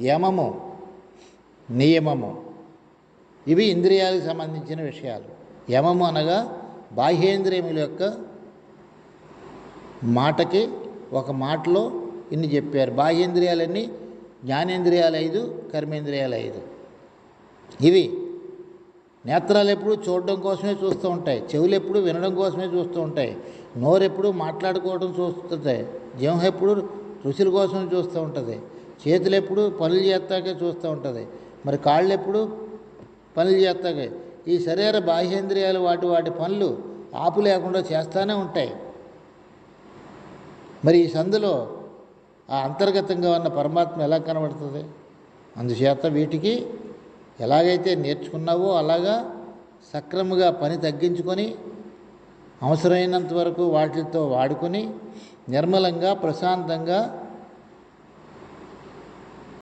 యమము నియమము. ఇవి ఇంద్రియాలకు సంబంధించిన విషయాలు. యమము అనగా బాహ్యేంద్రియముల యొక్క మాటకి ఒక మాటలో ఇన్ని చెప్పారు. బాహ్యేంద్రియాలన్నీ జ్ఞానేంద్రియాలు ఐదు కర్మేంద్రియాలు ఐదు. ఇవి నేత్రాలు ఎప్పుడు చూడడం కోసమే చూస్తూ ఉంటాయి. చెవులు ఎప్పుడు వినడం కోసమే చూస్తూ ఉంటాయి. నోరు ఎప్పుడు మాట్లాడుకోవడం చూస్తుంటాయి జీవం ఎప్పుడు రుచుల కోసం చూస్తూ ఉంటుంది. చేతులు ఎప్పుడు పనులు చేస్తాకే చూస్తూ ఉంటుంది. మరి కాళ్ళు ఎప్పుడు పనులు చేస్తాకే. ఈ శరీర బాహ్యేంద్రియాలు వాటి వాటి పనులు ఆపు లేకుండా చేస్తూనే ఉంటాయి. మరి ఈ సందులో ఆ అంతర్గతంగా ఉన్న పరమాత్మ ఎలా కనబడుతుంది? అందుచేత వీటికి ఎలాగైతే నేర్చుకున్నావో అలాగా సక్రమంగా పని తగ్గించుకొని అవసరమైనంత వరకు వాటితో వాడుకొని నిర్మలంగా ప్రశాంతంగా